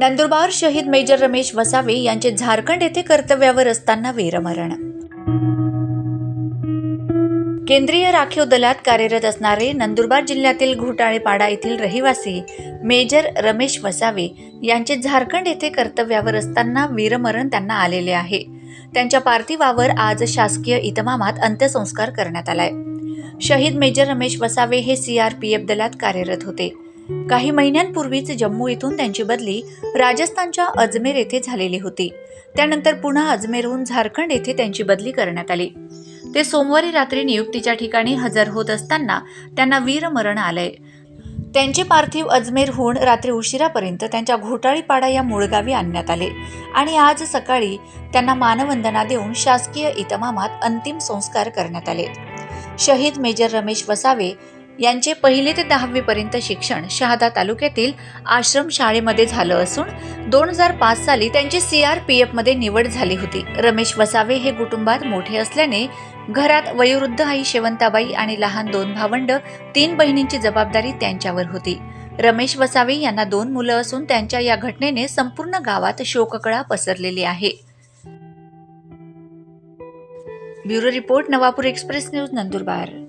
नंदुरबार शहीद मेजर रमेश वसावे यांचे झारखंड येथे कर्तव्यावर असताना वीरमरण. केंद्रीय राखीव दलात कार्यरत असणारे नंदुरबार जिल्ह्यातील घोटाळेपाडा येथील रहिवासी मेजर रमेश वसावे यांचे झारखंड येथे कर्तव्यावर असताना वीरमरण त्यांना आलेले आहे. त्यांच्या पार्थिवावर आज शासकीय इतमामात अंत्यसंस्कार करण्यात आलाय. शहीद मेजर रमेश वसावे हे सीआरपीएफ दलात कार्यरत होते. काही महिन्यांपूर्वीच जम्मू येथून त्यांची बदली राजस्थानच्या अजमेर येथे झालेली होती. त्यानंतर पुन्हा अजमेरहून झारखंड येथे त्यांची बदली करण्यात आली. ते सोमवारी रात्री नियुक्तीच्या ठिकाणी हजर होत असताना त्यांना वीरमरण आलंय. त्यांचे पार्थिव अजमेरहून रात्री उशिरापर्यंत त्यांच्या घोटाळीपाडा या मूळगावी आणण्यात आले आणि आज सकाळी त्यांना मानवंदना देऊन शासकीय इतमामात अंतिम संस्कार करण्यात आले. शहीद मेजर रमेश वसावे यांचे पहिले ते दहावी पर्यंत शिक्षण शहादा तालुक्यातील आश्रम शाळेमध्ये झालं असून दोन हजार पाच साली त्यांची सी आर पी मध्ये निवड झाली होती. रमेश वसावे हे कुटुंबात मोठे असल्याने घरात वयोवृद्ध आई शेवंताबाई आणि लहान दोन भावंड तीन बहिणींची जबाबदारी त्यांच्यावर होती. रमेश वसावे यांना दोन मुलं असून त्यांच्या या घटनेने संपूर्ण गावात शोककळा पसरलेली आहे. Bureau report Navapur express news Nandurbar.